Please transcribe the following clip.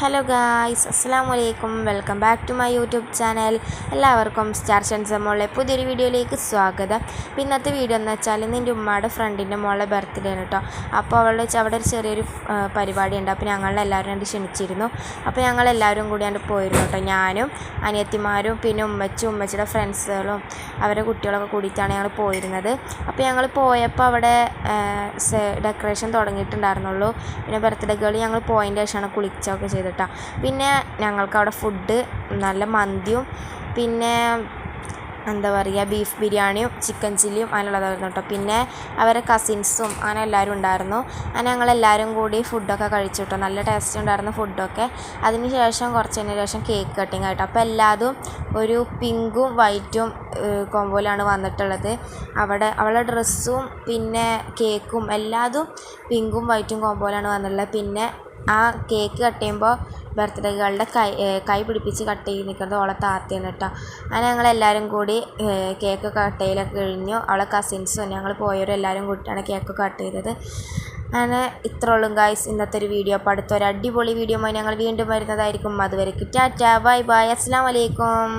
Hello guys അസ്സാം വലൈക്കും welcome back to my YouTube channel എല്ലാവർക്കും സ്റ്റാർ ഷൻസ് മോളെ പുതിയൊരു വീഡിയോയിലേക്ക് സ്വാഗതം. അപ്പോൾ ഇന്നത്തെ വീഡിയോ എന്ന് വെച്ചാൽ നിന്റെ ഉമ്മയുടെ ഫ്രണ്ടിന്റെ മോളെ ബർത്ത്ഡേ ആണ് കേട്ടോ അപ്പോൾ അവളുടെ അവിടെ ഒരു ചെറിയൊരു പരിപാടി ഉണ്ട് അപ്പോൾ ഞങ്ങളെല്ലാവരും കണ്ട് ക്ഷണിച്ചിരുന്നു. അപ്പോൾ ഞങ്ങളെല്ലാവരും കൂടി കണ്ട് പോയിരുന്നു കേട്ടോ ഞാനും അനിയത്തിമാരും പിന്നെ ഉമ്മച്ചും ഉമ്മച്ചിയുടെ ഫ്രണ്ട്സുകളും അവരുടെ കുട്ടികളൊക്കെ കൂടിയിട്ടാണ് ഞങ്ങൾ പോയിരുന്നത്. അപ്പോൾ ഞങ്ങൾ പോയപ്പോൾ അവിടെ ഡെക്കറേഷൻ തുടങ്ങിയിട്ടുണ്ടായിരുന്നുള്ളൂ. പിന്നെ ബർത്ത്ഡേ ഗേൾ ഞങ്ങൾ പോയതിന്റെ ശേഷമാണ് കുളിച്ചൊക്കെ ചെയ്തിട്ടാ. പിന്നെ ഞങ്ങൾക്ക് അവിടെ ഫുഡ് നല്ല മന്തിയും പിന്നെ എന്താ പറയുക ബീഫ് ബിരിയാണിയും ചിക്കൻ ചില്ലിയും അങ്ങനെയുള്ളതായിരുന്നു കേട്ടോ പിന്നെ അവരെ കസിൻസും അങ്ങനെ എല്ലാവരും ഉണ്ടായിരുന്നു. അങ്ങനെ ഞങ്ങളെല്ലാവരും കൂടി ഫുഡൊക്കെ കഴിച്ചു കേട്ടോ നല്ല ടേസ്റ്റ് ഉണ്ടായിരുന്നു ഫുഡൊക്കെ അതിന് ശേഷം കുറച്ചതിന് ശേഷം കേക്ക് കട്ടിങ് ആയിട്ട്. അപ്പോൾ എല്ലാതും ഒരു പിങ്കും വൈറ്റും കോമ്പോയിലാണ് വന്നിട്ടുള്ളത്. അവിടെ അവളെ ഡ്രസ്സും പിന്നെ കേക്കും എല്ലാതും പിങ്കും വൈറ്റും കോമ്പോയിലാണ് വന്നിട്ടുള്ളത്. പിന്നെ ആ കേക്ക് കട്ട് ചെയ്യുമ്പോൾ ബർത്ത്ഡേകളുടെ കൈ കൈ പിടിപ്പിച്ച് കട്ട് ചെയ്ത് നിൽക്കുന്നത് അവളെ താത്തയാണ് കേട്ടോ. അങ്ങനെ ഞങ്ങളെല്ലാവരും കൂടി ഏഹ് കേക്ക് കട്ട് ചെയ്യലൊക്കെ കഴിഞ്ഞു. അവളെ കസിൻസും ഞങ്ങൾ പോയവരും എല്ലാവരും കൂട്ടിയാണ് കേക്ക് കട്ട് ചെയ്തത്. അങ്ങനെ ഇത്ര ഉള്ളും ഗായ്സ് ഇന്നത്തെ ഒരു വീഡിയോ അപ്പോൾ അടുത്തൊരു അടിപൊളി വീഡിയോ ഞങ്ങൾ വീണ്ടും വരുന്നതായിരിക്കും. അതുവരെ ടാറ്റ. Bye bye. അസ്സാം വലൈക്കും